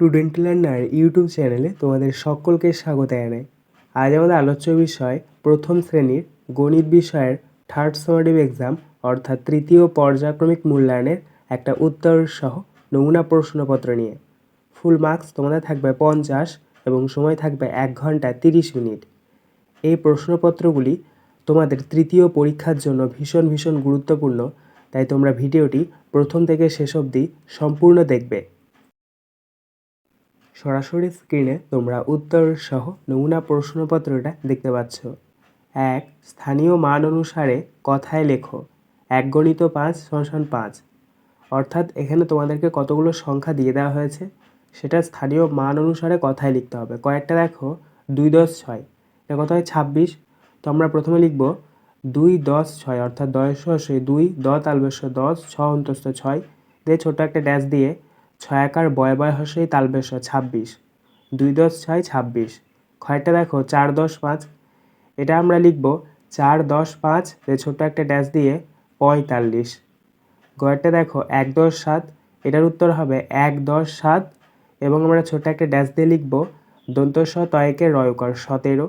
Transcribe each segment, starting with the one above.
Student learner YouTube চ্যানেলে তোমাদের সকলকে স্বাগত জানাই। আজ আমাদের আলোচ্য বিষয় প্রথম শ্রেণির গণিত বিষয়ের থার্ড সামারিভ এক্সাম অর্থাৎ তৃতীয় পর্যায়ক্রমিক মূল্যায়নের একটা উত্তর সহ নমুনা প্রশ্নপত্র নিয়ে। ফুল মার্কস তোমাদের থাকবে পঞ্চাশ এবং সময় থাকবে এক ঘণ্টা তিরিশ মিনিট। এই প্রশ্নপত্রগুলি তোমাদের তৃতীয় পরীক্ষার জন্য ভীষণ ভীষণ গুরুত্বপূর্ণ, তাই তোমরা ভিডিওটি প্রথম থেকে শেষ অবধি সম্পূর্ণ দেখবে। সরাসরি স্ক্রিনে তোমরা উত্তর সহ নমুনা প্রশ্নপত্রটা দেখতে পাচ্ছ। এক, স্থানীয় মান অনুসারে কথায় লেখো। এক গণিত পাঁচ, সমান পাঁচ। অর্থাৎ এখানে তোমাদেরকে কতগুলো সংখ্যা দিয়ে দেওয়া হয়েছে, সেটা স্থানীয় মান অনুসারে কথায় লিখতে হবে। কয়েকটা দেখো, দুই দশ ছয়। এটা কত হয়? ছাব্বিশ। তো আমরা প্রথমে লিখব দুই দশ ছয়, অর্থাৎ দশ দুই দ তালবেশ দশ, ছ অন্তস্থ ছয়। দিয়ে ছোটো একটা ড্যাশ দিয়ে ছয় আকার বয় বয় হসেই তালবেশ ছাব্বিশ, দুই দশ ছয় ছাব্বিশ। খয়টা দেখো, চার দশ পাঁচ। এটা আমরা লিখব চার দশ পাঁচ ছোট্ট একটা ড্যাশ দিয়ে পঁয়তাল্লিশ। গয়েরটা দেখো, এক দশ সাত, এটার উত্তর হবে এক দশ সাত। এবং আমরা ছোট্ট একটা ড্যাশ দিয়ে লিখব দন্ত স তয়কে রয়কর সতেরো।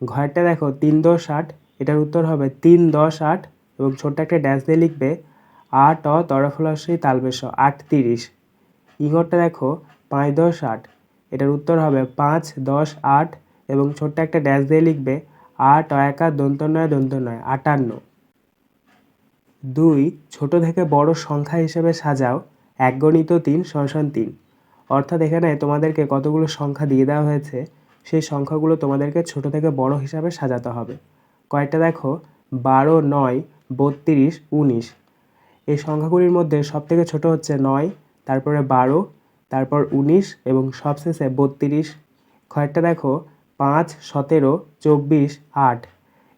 ঘরটা দেখো, তিন দশ আট, এটার উত্তর হবে তিন দশ আট। এবং ছোট্ট একটা ড্যাশ দিয়ে লিখবে আট অ তরফলসই তালবেশ আট তিরিশ ইঘরটা দেখো, পাঁচ দশ আট। এটার উত্তর হবে পাঁচ দশ আট এবং ছোট্ট একটা ড্যাশ দিয়ে লিখবে আট অয়াকা দন্ত নয় দন্ত নয়, আটান্ন। দুই, ছোট থেকে বড় সংখ্যা হিসেবে সাজাও এক গণিত তিন সমান তিন। অর্থাৎ এখানে তোমাদেরকে কতগুলো সংখ্যা দিয়ে দেওয়া হয়েছে, সেই সংখ্যাগুলো তোমাদেরকে ছোট থেকে বড় হিসাবে সাজাতে হবে। কয়েকটা দেখো, বারো, নয়, বত্রিশ, উনিশ। এই সংখ্যাগুলির মধ্যে সবথেকে ছোট হচ্ছে নয় তারপরে বারো, তারপর উনিশ এবং সবশেষে বত্রিশ। কয়েকটা দেখো, পাঁচ, সতেরো, চব্বিশ, আট।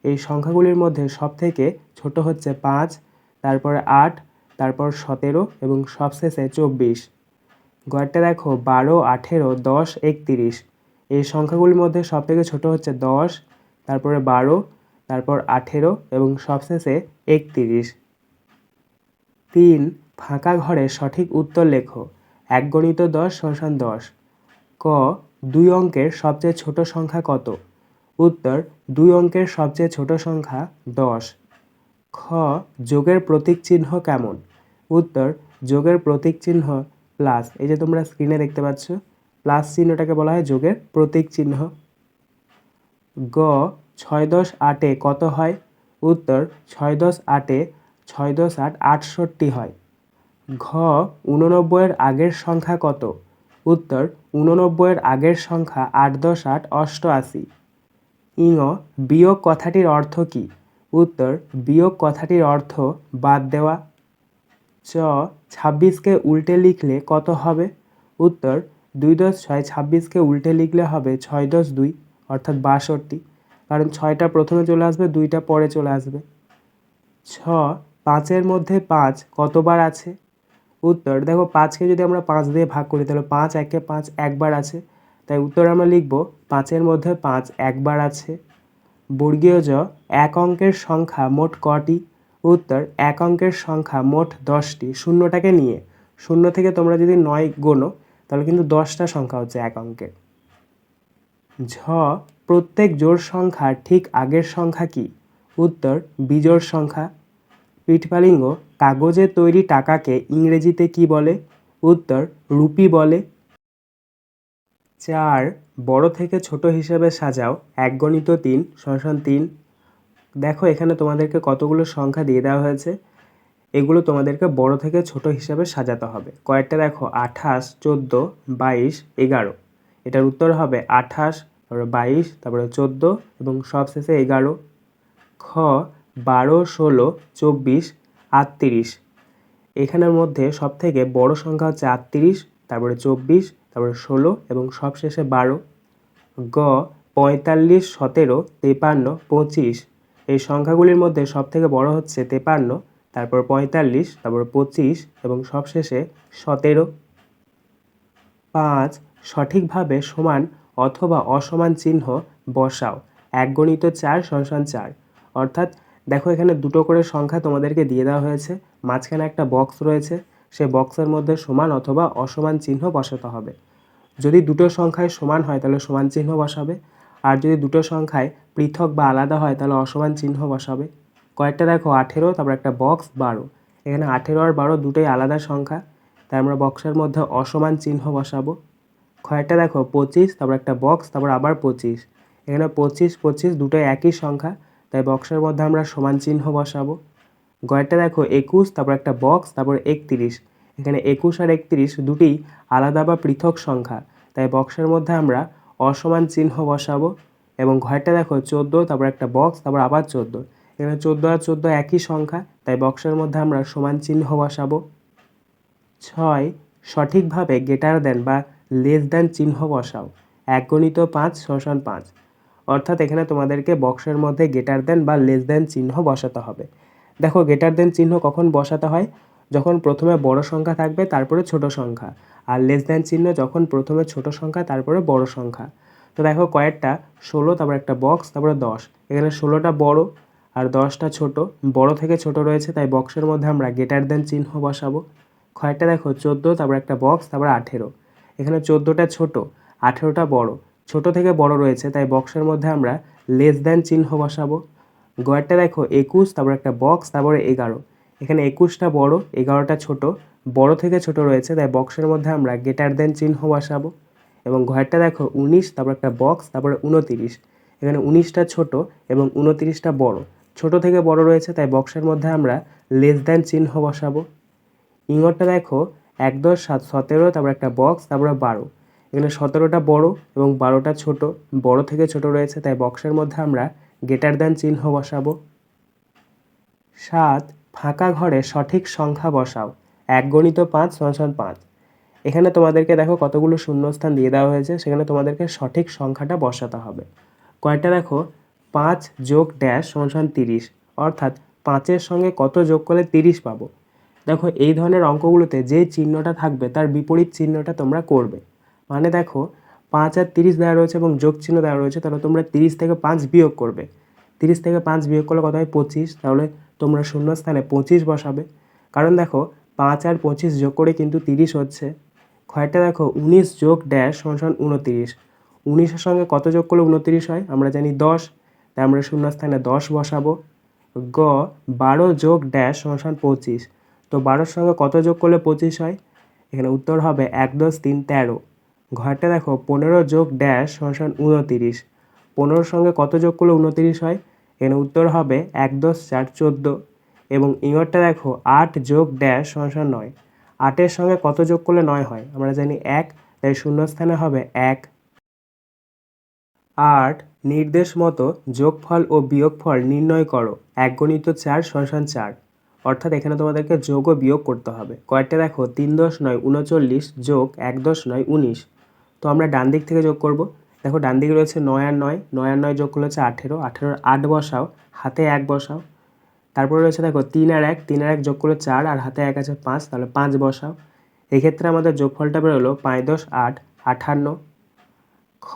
এই সংখ্যাগুলির মধ্যে সবথেকে ছোট হচ্ছে পাঁচ, তারপরে আট, তারপর সতেরো এবং সবশেষে চব্বিশ। গড়টা দেখো, বারো, আঠেরো, দশ, একত্রিশ। এই সংখ্যাগুলির মধ্যে সবথেকে ছোট হচ্ছে দশ, তারপরে বারো, তারপর আঠেরো এবং সবশেষে একত্রিশ। তিন ফাঁকা ঘরে সঠিক উত্তর লেখো। এক গণিত দশ সমান দশ। ক, দুই অঙ্কের সবচেয়ে ছোট সংখ্যা কত? উত্তর, দুই অঙ্কের সবচেয়ে ছোট সংখ্যা দশ। খ, যোগের প্রতীক চিহ্ন কেমন? উত্তর, যোগের প্রতীক চিহ্ন প্লাস এই যে তোমরা স্ক্রিনে দেখতে পাচ্ছ প্লাস চিহ্নটাকে বলা হয় যোগের প্রতীক চিহ্ন। গ, ছয় দশ আটে কত হয়? উত্তর, ছয় দশ আটে ছয় দশ আট আটষট্টি হয়। ঘ উননব্বইয়ের আগের সংখ্যা কত? উত্তর উননব্বইয়ের আগের সংখ্যা আট দশ আট অষ্টআশি। ইঙ, বিয়োগ কথাটির অর্থ কী? উত্তর, বিয়োগ কথাটির অর্থ বাদ দেওয়া। চ, ছাব্বিশকে উল্টে লিখলে কত হবে? উত্তর, দুই দশ ছয় ছাব্বিশকে উল্টে লিখলে হবে ছয় দশ দুই, অর্থাৎ বাষট্টি। কারণ ছয়টা প্রথমে চলে আসবে, দুইটা পরে চলে আসবে। ছ, পাঁচের মধ্যে পাঁচ কতবার আছে? উত্তর। দেখো পাঁচকে যদি আমরা পাঁচ দিয়ে ভাগ করি, তাহলে পাঁচ একে পাঁচ একবার আছে। তাই উত্তর আমরা লিখব, পাঁচের মধ্যে পাঁচ একবার আছে। বর্গীয় জ, এক অঙ্কের সংখ্যা মোট কটি? উত্তর, এক অঙ্কের সংখ্যা মোট দশটি। শূন্যটাকে নিয়ে, শূন্য থেকে তোমরা যদি নয় গোনো, তাহলে কিন্তু দশটা সংখ্যা হচ্ছে এক অঙ্কের। ঝ, প্রত্যেক জোড় সংখ্যার ঠিক আগের সংখ্যা কি? উত্তর, বিজোড় সংখ্যা। পিঠপালিঙ্গ কাগজের তৈরি টাকাকে ইংরেজিতে কি বলে? উত্তর, রুপি বলে। চার, বড় থেকে ছোট হিসেবে সাজাও। এক গণিত তিন সমান তিন। দেখো, এখানে তোমাদেরকে কতগুলো সংখ্যা দিয়ে দেওয়া হয়েছে। এগুলো তোমাদেরকে বড় থেকে ছোট হিসাবে সাজাতে হবে। কয়েকটা দেখো, আঠাশ, চোদ্দ, বাইশ, এগারো। এটার উত্তর হবে আঠাশ, তারপরে বাইশ, তারপরে চোদ্দ এবং সবশেষে এগারো। খ, বারো, ষোলো, চব্বিশ আটত্রিশ। এখানের মধ্যে সবথেকে বড় সংখ্যা হচ্ছে আটত্রিশ, তারপরে চব্বিশ, তারপরে ষোলো এবং সবশেষে বারো। গ, পঁয়তাল্লিশ, সতেরো, তেপান্ন, পঁচিশ। এই সংখ্যাগুলির মধ্যে সবথেকে বড় হচ্ছে তেপান্ন, তারপর পঁয়তাল্লিশ, তারপর পঁচিশ এবং সবশেষে সতেরো। পাঁচ, সঠিকভাবে সমান অথবা অসমান চিহ্ন বসাও। এক গণিত চার সমান চার। অর্থাৎ দেখো এখানে দুটো করে সংখ্যা তোমাদেরকে দিয়ে দেওয়া হয়েছে। মাঝখানে একটা বক্স রয়েছে, সেই বক্সের মধ্যে সমান অথবা অসমান চিহ্ন বসাতে হবে। যদি দুটো সংখ্যায় সমান হয় তাহলে সমান চিহ্ন বসাবে, আর যদি দুটো সংখ্যায় পৃথক বা আলাদা হয় তাহলে অসমান চিহ্ন বসাবে। কয়েকটা দেখো, আঠেরো, তারপর একটা বক্স বারো। এখানে আঠেরো আর বারো দুটোই আলাদা সংখ্যা, তাই আমরা বক্সের মধ্যে অসমান চিহ্ন বসাবো। কয়েকটা দেখো, পঁচিশ, তারপর একটা বক্স তারপর আবার পঁচিশ। এখানে পঁচিশ পঁচিশ দুটোই একই সংখ্যা তাই বক্সের মধ্যে আমরা সমান চিহ্ন বসাবো। গয়েরটা দেখো একুশ, তারপর একটা বক্স, তারপর একত্রিশ। এখানে একুশ আর একত্রিশ দুটি আলাদা বা পৃথক সংখ্যা। তাই বক্সের মধ্যে আমরা অসমান চিহ্ন বসাবো এবং ঘরটা দেখো চোদ্দ, তারপর একটা বক্স, তারপর আবার চোদ্দ। এখানে চোদ্দ আর চোদ্দ একই সংখ্যা, তাই বক্সের মধ্যে আমরা সমান চিহ্ন বসাবো। ছয়, সঠিকভাবে গেটার দেন বা লেস দেন চিহ্ন বসাও। এক গণিত পাঁচ শোষণ পাঁচ। অর্থাৎ এখানে তোমাদেরকে বক্সের মধ্যে গেটার দেন বা লেস দেন চিহ্ন বসাতে হবে। দেখো গেটার দেন চিহ্ন কখন বসাতে হয়? যখন প্রথমে বড় সংখ্যা থাকবে, তারপরে ছোট সংখ্যা। আর লেস দেন চিহ্ন যখন প্রথমে ছোট সংখ্যা, তারপরে বড় সংখ্যা। তো দেখো কয়েকটা, ষোলো, তারপর একটা বক্স তারপরে দশ। এখানে ষোলোটা বড় আর দশটা ছোট। বড় থেকে ছোট রয়েছে, তাই বক্সের মধ্যে আমরা গেটার দেন চিহ্ন বসাবো। কয়েকটা দেখো, চোদ্দ, তারপর একটা বক্স তারপর আঠেরো। এখানে চোদ্দোটা ছোট, আঠেরোটা বড়। ছোট থেকে বড় রয়েছে, তাই বক্সের মধ্যে আমরা লেস দেন চিহ্ন বসাবো। গয়েরটা দেখো, একুশ, তারপর একটা বক্স, তারপরে এগারো। এখানে একুশটা বড়, এগারোটা ছোট। বড় থেকে ছোট রয়েছে, তাই বক্সের মধ্যে আমরা গেটার দেন চিহ্ন বসাবো। এবং ঘরটা দেখো, উনিশ, তারপর একটা বক্স, তারপরে উনতিরিশ এখানে উনিশটা ছোট এবং উনতিরিশটা বড়। ছোট থেকে বড় রয়েছে, তাই বক্সের মধ্যে আমরা লেস দেন চিহ্ন বসাবো। ইঙ্গরটা দেখো, এক, দশ, সাত, সতেরো, তারপর একটা বক্স, তারপরে বারো। এখানে সতেরোটা বড় এবং বারোটা ছোট। বড় থেকে ছোট রয়েছে, তাই বক্সের মধ্যে আমরা গেটার দেন চিহ্ন বসাবো। সাত, ফাঁকা ঘরে সঠিক সংখ্যা বসাও। এক গণিত পাঁচ সমান পাঁচ। এখানে তোমাদেরকে দেখো কতগুলো শূন্যস্থান দিয়ে দেওয়া হয়েছে, সেখানে তোমাদেরকে সঠিক সংখ্যাটা বসাতে হবে। কয়টা দেখো? পাঁচ যোগ ড্যাশ সমান তিরিশ, অর্থাৎ পাঁচের সঙ্গে কত যোগ করলে তিরিশ পাবো? দেখো এই ধরনের অঙ্কগুলোতে যে চিহ্নটা থাকবে, তার বিপরীত চিহ্নটা তোমরা করবে। মানে দেখো পাঁচ আর তিরিশ দেওয়া রয়েছে এবং যোগ চিহ্ন দেওয়া রয়েছে, তাহলে তোমরা তিরিশ থেকে পাঁচ বিয়োগ করবে। তিরিশ থেকে পাঁচ বিয়োগ করলে কত হয়? পঁচিশ। তাহলে তোমরা শূন্যস্থানে পঁচিশ বসাবে। কারণ দেখো পাঁচ আর পঁচিশ যোগ করে কিন্তু তিরিশ হচ্ছে। ক্ষয়টা দেখো উনিশ যোগ ড্যাশ সমান উনতিরিশ। উনিশের সঙ্গে কত যোগ করলে উনতিরিশ হয়? আমরা জানি দশ। তাই আমরা শূন্যস্থানে দশ বসাবো। গ বারো যোগ ড্যাশ সমান পঁচিশ। তো বারোর সঙ্গে কত যোগ করলে পঁচিশ হয়? এখানে উত্তর হবে এক দশ তিন তেরো। ঘরটা দেখো, পনেরো যোগ ড্যাশ সমান উনতিরিশ। পনেরোর সঙ্গে কত যোগ করলে উনতিরিশ হয়? এখানে উত্তর হবে এক দশ চার চোদ্দ। এবং ইঙরটা দেখো, আট যোগ ড্যাশ সমান নয়। আটের সঙ্গে কত যোগ করলে নয় হয়? আমরা জানি এক, তাই শূন্যস্থানে হবে এক। আট, নির্দেশ মতো যোগফল ও বিয়োগফল নির্ণয় করো। এক গণিত চার শশান চার। অর্থাৎ এখানে তোমাদেরকে যোগ ও বিয়োগ করতে হবে। কয়েকটা দেখো, তিন দশ নয়, উনচল্লিশ যোগ এক দশ নয়, উনিশ। তো আমরা ডান দিক থেকে যোগ করব। দেখো ডান দিকে রয়েছে নয় আর নয় নয় আর নয় যোগ করলে হচ্ছে আঠেরো আঠেরোর আট বসাও, হাতে এক বসাও। তারপরে রয়েছে দেখো তিন আর এক, তিন আর এক যোগ করলে চার আর হাতে এক আছে পাঁচ, তাহলে পাঁচ বসাও। এক্ষেত্রে আমাদের যোগফলটা বেরোলো পাঁচ দশ আট, আঠান্ন। খ,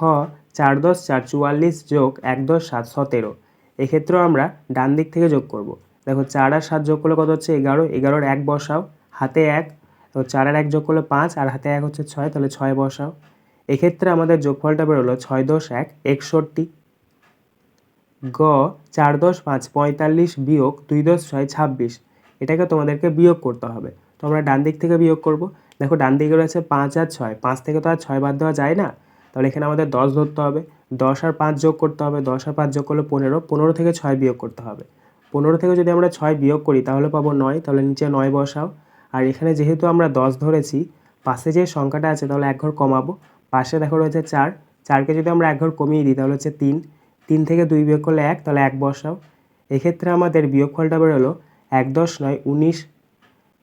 চার দশ, চার চুয়াল্লিশ যোগ এক দশ, সাত সতেরো। এক্ষেত্রেও আমরা ডান দিক থেকে যোগ করব। দেখো চার আর সাত যোগ করলে কত হচ্ছে? এগারো, এগারোর এক বসাও, হাতে এক। তো চার আর এক যোগ করলে পাঁচ, আর হাতে এক হচ্ছে ছয়, তাহলে ছয় বসাও। এক্ষেত্রে আমাদের যোগফলটা বেরোলো ছয় দশ এক একষট্টি। গ, চার দশ পাঁচ পঁয়তাল্লিশ বিয়োগ দুই দশ ছয় ছাব্বিশ। এটাকে তোমাদেরকে বিয়োগ করতে হবে। তো আমরা ডান দিক থেকে বিয়োগ করব। দেখো ডান দিকে রয়েছে পাঁচ আর ছয়। পাঁচ থেকে তো আর ছয় বাদ দেওয়া যায় না। তাহলে এখানে আমাদের দশ ধরতে হবে। দশ আর পাঁচ যোগ করতে হবে। দশ আর পাঁচ যোগ করলে পনেরো। পনেরো থেকে ছয় বিয়োগ করতে হবে। পনেরো থেকে যদি আমরা ছয় বিয়োগ করি, তাহলে পাবো নয়। তাহলে নিচে নয় বসাও। আর এখানে যেহেতু আমরা দশ ধরেছি, পাশে যে সংখ্যাটা আছে, তাহলে এক ঘর কমাবো। পাশে দেখো রয়েছে চার। চারকে যদি আমরা এক ঘর কমিয়ে দিই, তাহলে হচ্ছে তিন। তিন থেকে দুই বিয়োগ করলে এক, তাহলে এক বসাও। এক্ষেত্রে আমাদের বিয়োগফলটা বেরোলো এক দশ নয়, উনিশ।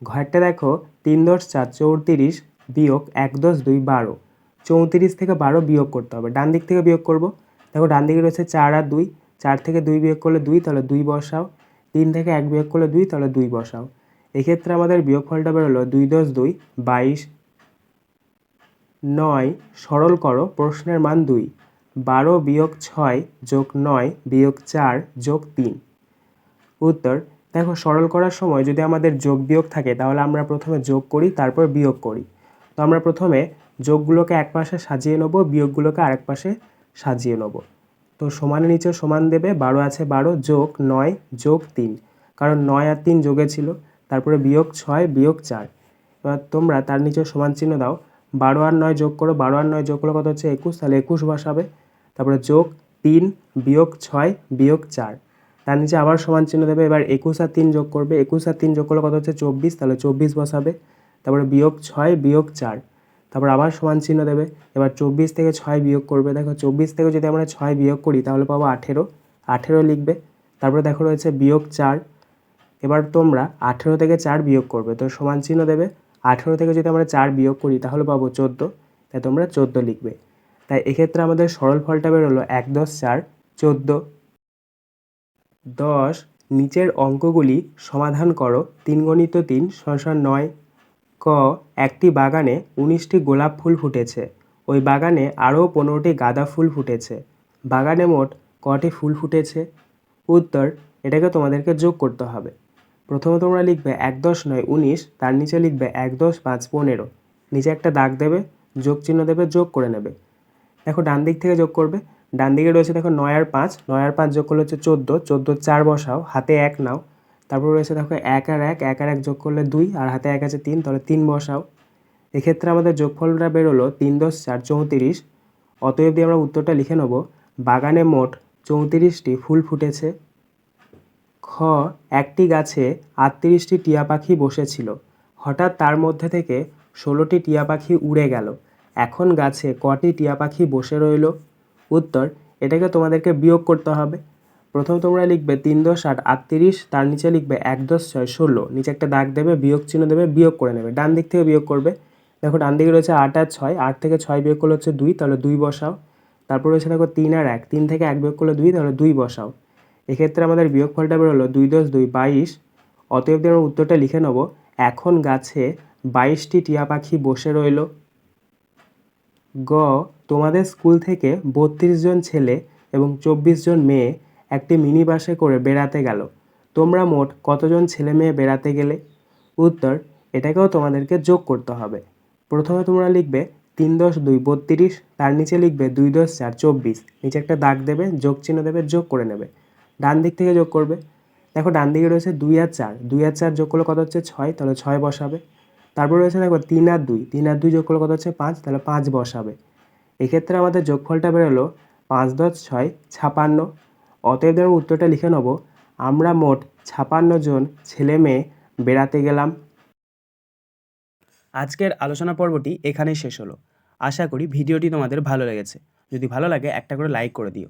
ঘরটা দেখো, তিন দশ চার, চৌত্রিশ বিয়োগ এক দশ দুই, বারো। চৌত্রিশ থেকে বারো বিয়োগ করতে হবে। ডান দিক থেকে বিয়োগ করব। দেখো, ডান দিকে রয়েছে চার আর দুই। চার থেকে দুই বিয়োগ করলে দুই, তাহলে দুই বসাও। তিন থেকে এক বিয়োগ করলে দুই, তাহলে দুই বসাও। এক্ষেত্রে আমাদের বিয়োগফলটা বেরোলো দুই দশ দুই, বাইশ। নয় সরল করো, প্রশ্নের মান দুই। বারো বিয়োগ ছয় যোগ নয় বিয়োগ চার যোগ তিন। উত্তর, দেখো সরল করার সময় যদি আমাদের যোগ বিয়োগ থাকে, তাহলে আমরা প্রথমে যোগ করি, তারপর বিয়োগ করি। তো আমরা প্রথমে যোগগুলোকে এক পাশে সাজিয়ে নেব, বিয়োগগুলোকে আরেক পাশে সাজিয়ে নেব। তো সমানের নিচে সমান দেবে, বারো আছে বারো যোগ নয় যোগ তিন। কারণ নয় আর তিন যোগে ছিল, তারপরে বিয়োগ ছয় বিয়োগ চার। এবার তোমরা তার নিচে সমান চিহ্ন দাও বারো আর নয় যোগ করো বারো আর নয় যোগ করলে কত হচ্ছে? একুশ। তাহলে একুশ বসাবে। তারপরে যোগ তিন, বিয়োগ ছয়, বিয়োগ চার। তার নিচে আবার সমান চিহ্ন দেবে। এবার একুশ আর তিন যোগ করবে। একুশ আর তিন যোগ করলে কত হচ্ছে? চব্বিশ। তাহলে চব্বিশ বসাবে। তারপরে বিয়োগ ছয়, বিয়োগ চার। তারপর আবার সমান চিহ্ন দেবে। এবার চব্বিশ থেকে ছয় বিয়োগ করবে। দেখো, চব্বিশ থেকে যদি আমরা ছয় বিয়োগ করি, তাহলে পাবো আঠেরো। আঠেরো লিখবে। তারপরে দেখো রয়েছে বিয়োগ চার। এবার তোমরা আঠেরো থেকে চার বিয়োগ করবে। তো সমান চিহ্ন দেবে। আঠেরো থেকে যদি আমরা চার বিয়োগ করি, তাহলে পাবো চোদ্দ। তাই তোমরা চোদ্দ লিখবে। তাই এক্ষেত্রে আমাদের সরল ফলটা বেরোলো এক দশ চার চোদ্দ। দশ, নিচের অঙ্কগুলি সমাধান করো, তিন গণিত তিন সংসার নয়। ক, একটি বাগানে উনিশটি গোলাপ ফুল ফুটেছে। ওই বাগানে আরও পনেরোটি গাঁদা ফুল ফুটেছে। বাগানে মোট কটি ফুল ফুটেছে? উত্তর, এটাকে তোমাদেরকে যোগ করতে হবে। প্রথমে তোমরা লিখবে এক দশ নয় উনিশ, তার নিচে লিখবে এক দশ পাঁচ পনেরো। নিচে একটা দাগ দেবে, যোগ চিহ্ন দেবে, যোগ করে নেবে। দেখো ডান দিক থেকে যোগ করবে। ডান দিকে রয়েছে দেখো নয় আর পাঁচ, নয় আর পাঁচ যোগ করলে হচ্ছে চোদ্দ চোদ্দ চার বসাও, হাতে এক নাও। তারপর রয়েছে দেখো এক আর এক এক আর এক যোগ করলে দুই, আর হাতে এক আছে তিন, তাহলে তিন বসাও। এক্ষেত্রে আমাদের যোগফলটা বেরোলো তিন দশ চার চৌত্রিশ। অতএব দিয়ে আমরা উত্তরটা লিখে নেব, বাগানে মোট চৌত্রিশটি ফুল ফুটেছে। খ একটি গাছে আটত্রিশটি টিয়া পাখি বসেছিল। হঠাৎ তার মধ্যে থেকে ষোলোটি টিয়া পাখি উড়ে গেল। এখন গাছে কটি টিয়া পাখি বসে রইল? উত্তর, এটাকে তোমাদেরকে বিয়োগ করতে হবে। প্রথম তোমরা লিখবে তিন দশ আট আটত্রিশ, তার নিচে লিখবে এক দশ ছয় ষোলো। নিচে একটা দাগ দেবে, বিয়োগ চিহ্ন দেবে, বিয়োগ করে নেবে। ডান দিক থেকে বিয়োগ করবে। দেখো, ডান দিকে রয়েছে আট আর ছয়, আট থেকে ছয় বিয়োগ করলে হচ্ছে দুই, তাহলে দুই বসাও। তারপর রয়েছে দেখো তিন আর এক, তিন থেকে এক বিয়োগ করলে দুই, তাহলে দুই বসাও। এক্ষেত্রে আমাদের বিয়োগফলটা বেরোলো দুই দশ দুই বাইশ। অতএব দিয়ে আমরা উত্তরটা লিখে নেব, এখন গাছে বাইশটি টিয়া পাখি বসে রইল। গ, তোমাদের স্কুল থেকে বত্রিশ জন ছেলে এবং চব্বিশ জন মেয়ে একটি মিনি বাসে করে বেড়াতে গেল। তোমরা মোট কতজন ছেলে মেয়ে বেড়াতে গেলে? উত্তর, এটাকেও তোমাদেরকে যোগ করতে হবে। প্রথমে তোমরা লিখবে তিন দশ দুই বত্রিশ, তার নিচে লিখবে দুই দশ চার চব্বিশ। নিচে একটা দাগ দেবে যোগ চিহ্ন দেবে, যোগ করে নেবে। ডান দিক থেকে যোগ করবে। দেখো ডান দিকে রয়েছে দুই আর চার। দুই আর চার যোগ করলে কত হচ্ছে? ছয়। তাহলে ছয় বসাবে। তারপর রয়েছে দেখো তিন আর দুই। তিন আর দুই যোগ করলে কত হচ্ছে? পাঁচ। তাহলে পাঁচ বসাবে। এক্ষেত্রে আমাদের যোগফলটা বেরোলো পাঁচ দশ ছয় ছাপান্ন। অতএব উত্তরটা লিখে নেব। আমরা মোট ছাপান্ন জন ছেলে মেয়ে বেড়াতে গেলাম। আজকের আলোচনা পর্বটি এখানেই শেষ হলো। আশা করি ভিডিওটি তোমাদের ভালো লেগেছে। যদি ভালো লাগে একটা করে লাইক করে দিও।